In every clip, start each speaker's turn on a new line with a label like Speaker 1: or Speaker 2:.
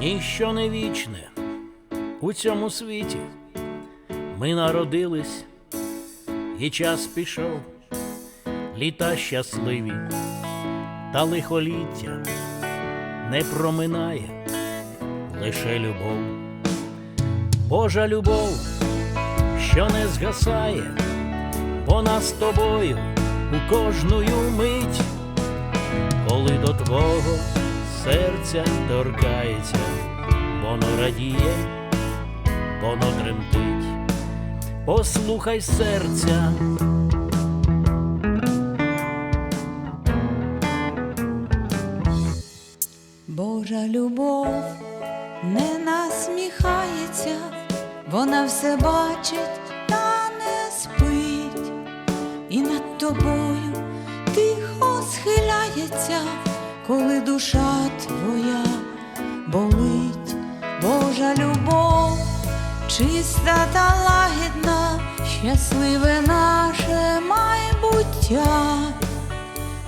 Speaker 1: ніщо не вічне у цьому світі. Ми народились, і час пішов, літа щасливі, та лихоліття не проминає лише любов. Божа любов, що не згасає, вона з тобою у кожную мить, коли до твого серця торкається, воно радіє, воно тремтить. Послухай серця,
Speaker 2: Божа любов не насміхається, вона все бачить та не спить, і над тобою тихо схиляється, коли душа твоя болить, Божа любов, чиста та лагідна, щасливе наше майбуття.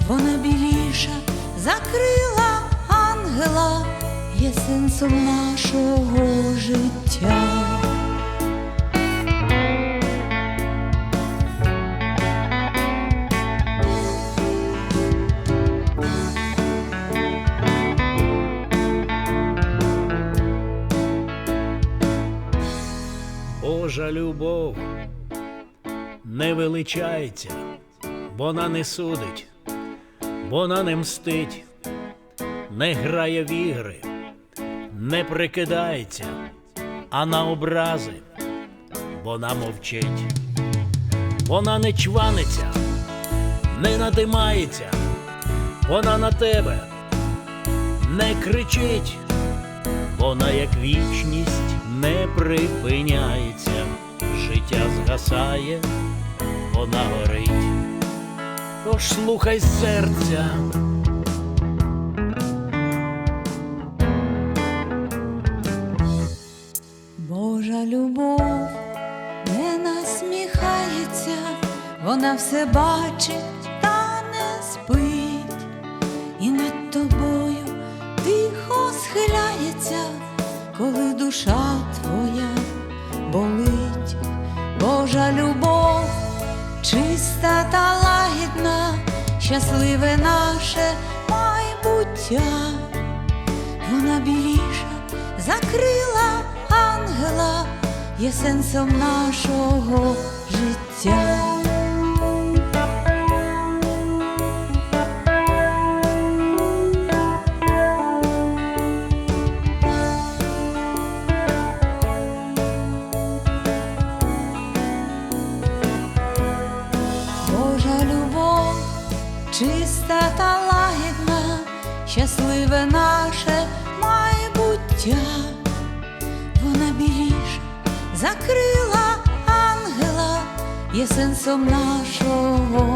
Speaker 2: Вона біліша закрила ангела, є сенсом нашого
Speaker 1: Божа любов не величається, вона не судить, вона не мстить, не грає в ігри, не прикидається, а на образи вона мовчить. Вона не чваниться, не надимається, вона на тебе не кричить, вона як вічність не припиняється, життя згасає, вона горить. Тож слухай серця,
Speaker 2: Божа любов не насміхається, вона все бачить душа твоя болить, Божа любов, чиста та лагідна, щасливе наше майбуття вона біліша закрила ангела, є сенсом нашого життя. Чиста та лагідна, щасливе наше майбуття, вона біліше закрила ангела, є сенсом нашого.